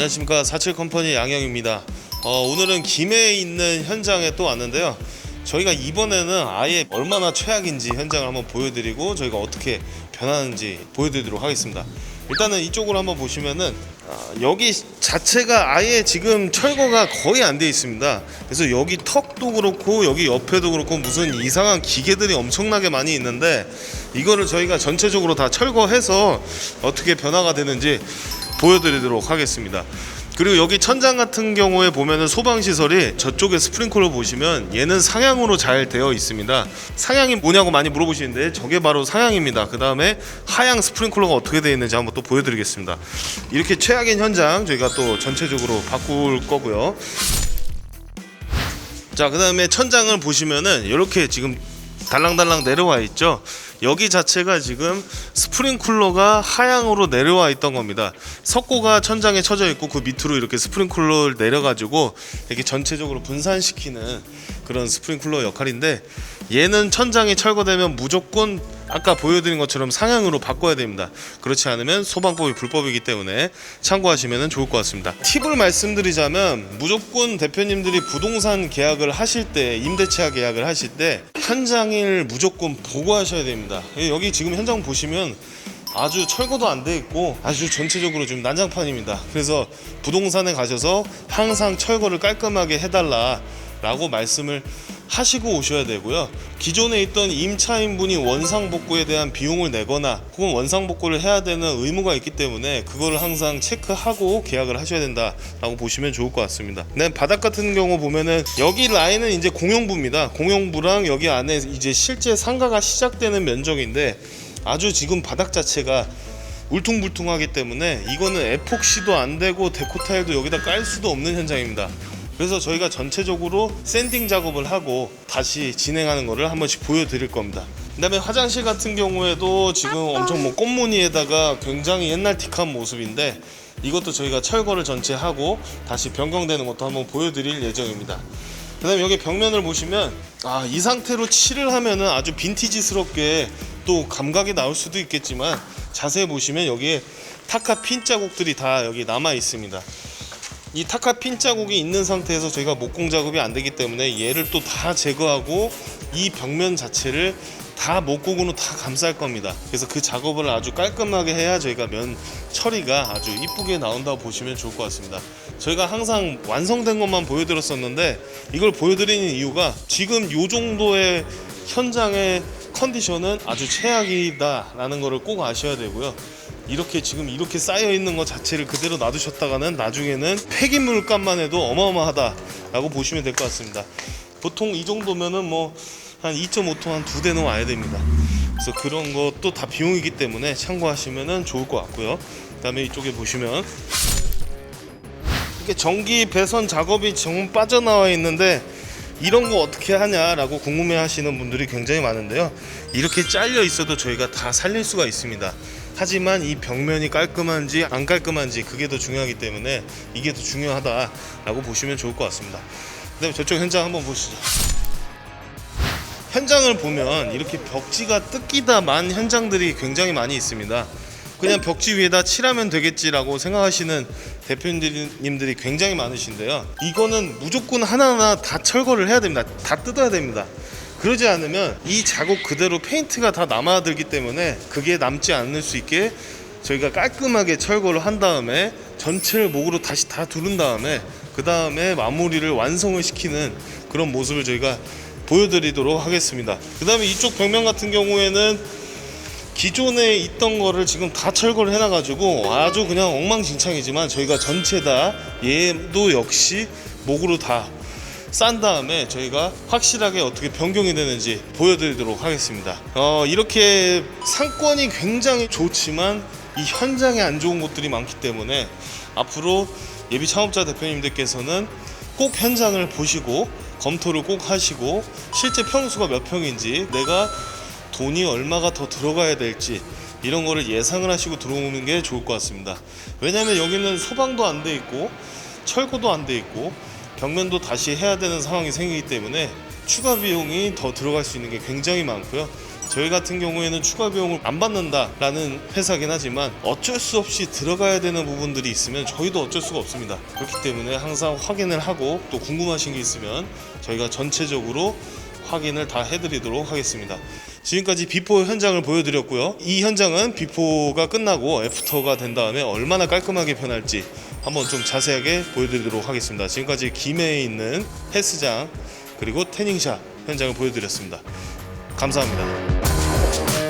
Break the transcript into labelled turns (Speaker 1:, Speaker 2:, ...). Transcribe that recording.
Speaker 1: 안녕하십니까 사칠 컴퍼니 양영입니다. 어, 오늘은 김해에 있는 현장에 또 왔는데요. 저희가 이번에는 아예 얼마나 최악인지 현장을 한번 보여드리고 저희가 어떻게 변하는지 보여드리도록 하겠습니다. 일단은 이쪽으로 한번 보시면은 아, 여기 자체가 아예 지금 철거가 거의 안 돼 있습니다. 그래서 여기 턱도 그렇고 여기 옆에도 그렇고 무슨 이상한 기계들이 엄청나게 많이 있는데 이거를 저희가 전체적으로 다 철거해서 어떻게 변화가 되는지 보여드리도록 하겠습니다. 그리고 여기 천장 같은 경우에 보면은 소방 시설이 저쪽에 스프링클러 보시면 얘는 상향으로 잘 되어 있습니다. 상향이 뭐냐고 많이 물어보시는데 저게 바로 상향입니다. 그 다음에 하향 스프링클러가 어떻게 되어 있는지 한번 또 보여드리겠습니다. 이렇게 최악인 현장 저희가 또 전체적으로 바꿀 거고요. 자, 그 다음에 천장을 보시면은 이렇게 지금 달랑달랑 내려와 있죠. 여기 자체가 지금 스프링쿨러가 하향으로 내려와 있던 겁니다. 석고가 천장에 쳐져 있고 그 밑으로 이렇게 스프링쿨러를 내려가지고 이렇게 전체적으로 분산시키는 그런 스프링쿨러 역할인데 얘는 천장이 철거되면 무조건 아까 보여드린 것처럼 상향으로 바꿔야 됩니다. 그렇지 않으면 소방법이 불법이기 때문에 참고하시면 좋을 것 같습니다. 팁을 말씀드리자면 무조건 대표님들이 부동산 계약을 하실 때 임대차 계약을 하실 때 현장을 무조건 보고 하셔야 됩니다. 여기 지금 현장 보시면 아주 철거도 안 돼 있고 아주 전체적으로 좀 난장판입니다. 그래서 부동산에 가셔서 항상 철거를 깔끔하게 해달라. 라고 말씀을 하시고 오셔야 되고요. 기존에 있던 임차인분이 원상복구에 대한 비용을 내거나 혹은 원상복구를 해야 되는 의무가 있기 때문에 그거를 항상 체크하고 계약을 하셔야 된다라고 보시면 좋을 것 같습니다. 네, 바닥 같은 경우 보면은 여기 라인은 이제 공용부입니다. 공용부랑 여기 안에 이제 실제 상가가 시작되는 면적인데 아주 지금 바닥 자체가 울퉁불퉁하기 때문에 이거는 에폭시도 안 되고 데코타일도 여기다 깔 수도 없는 현장입니다. 그래서 저희가 전체적으로 샌딩 작업을 하고 다시 진행하는 거를 한 번씩 보여드릴 겁니다. 그다음에 화장실 같은 경우에도 지금 엄청 뭐 꽃무늬에다가 굉장히 옛날 틱한 모습인데 이것도 저희가 철거를 전체 하고 다시 변경되는 것도 한번 보여드릴 예정입니다. 그다음에 여기 벽면을 보시면 아 이 상태로 칠을 하면은 아주 빈티지스럽게 또 감각이 나올 수도 있겠지만 자세히 보시면 여기에 타카 핀 자국들이 다 여기 남아 있습니다. 이 타카 핀 자국이 있는 상태에서 저희가 목공 작업이 안 되기 때문에 얘를 또 다 제거하고 이 벽면 자체를 다 목공으로 다 감쌀 겁니다. 그래서 그 작업을 아주 깔끔하게 해야 저희가 면 처리가 아주 이쁘게 나온다고 보시면 좋을 것 같습니다. 저희가 항상 완성된 것만 보여드렸었는데 이걸 보여드리는 이유가 지금 이 정도의 현장의 컨디션은 아주 최악이다라는 것을 꼭 아셔야 되고요. 이렇게 지금 이렇게 쌓여 있는 것 자체를 그대로 놔두셨다가는 나중에는 폐기물 값만 해도 어마어마하다라고 보시면 될 것 같습니다. 보통 이 정도면은 뭐 한 2.5톤 한 두 대는 와야 됩니다. 그래서 그런 것도 다 비용이기 때문에 참고하시면 좋을 것 같고요. 그다음에 이쪽에 보시면 이렇게 전기 배선 작업이 정 빠져나와 있는데 이런 거 어떻게 하냐라고 궁금해 하시는 분들이 굉장히 많은데요. 이렇게 잘려 있어도 저희가 다 살릴 수가 있습니다. 하지만 이 벽면이 깔끔한지 안 깔끔한지 그게 더 중요하기 때문에 이게 더 중요하다라고 보시면 좋을 것 같습니다. 그다음에 저쪽 현장 한번 보시죠. 현장을 보면 이렇게 벽지가 뜯기다 만 현장들이 굉장히 많이 있습니다. 그냥 벽지 위에다 칠하면 되겠지라고 생각하시는 대표님들이 굉장히 많으신데요. 이거는 무조건 하나하나 다 철거를 해야 됩니다. 다 뜯어야 됩니다. 그러지 않으면 이 작업 그대로 페인트가 다 남아들기 때문에 그게 남지 않을 수 있게 저희가 깔끔하게 철거를 한 다음에 전체를 목으로 다시 다 두른 다음에 그 다음에 마무리를 완성을 시키는 그런 모습을 저희가 보여드리도록 하겠습니다. 그 다음에 이쪽 벽면 같은 경우에는 기존에 있던 거를 지금 다 철거를 해놔가지고 아주 그냥 엉망진창이지만 저희가 전체 다 얘도 역시 목으로 다 싼 다음에 저희가 확실하게 어떻게 변경이 되는지 보여드리도록 하겠습니다. 어, 이렇게 상권이 굉장히 좋지만 이 현장에 안 좋은 곳들이 많기 때문에 앞으로 예비 창업자 대표님들께서는 꼭 현장을 보시고 검토를 꼭 하시고 실제 평수가 몇 평인지 내가 돈이 얼마가 더 들어가야 될지 이런 거를 예상을 하시고 들어오는 게 좋을 것 같습니다. 왜냐하면 여기는 소방도 안 돼 있고 철거도 안 돼 있고 벽면도 다시 해야 되는 상황이 생기기 때문에 추가 비용이 더 들어갈 수 있는 게 굉장히 많고요. 저희 같은 경우에는 추가 비용을 안 받는다라는 회사긴 하지만 어쩔 수 없이 들어가야 되는 부분들이 있으면 저희도 어쩔 수가 없습니다. 그렇기 때문에 항상 확인을 하고 또 궁금하신 게 있으면 저희가 전체적으로 확인을 다 해드리도록 하겠습니다. 지금까지 비포 현장을 보여드렸고요. 이 현장은 비포가 끝나고 애프터가 된 다음에 얼마나 깔끔하게 변할지 한번 좀 자세하게 보여드리도록 하겠습니다. 지금까지 김해에 있는 헬스장 그리고 태닝샵 현장을 보여드렸습니다. 감사합니다.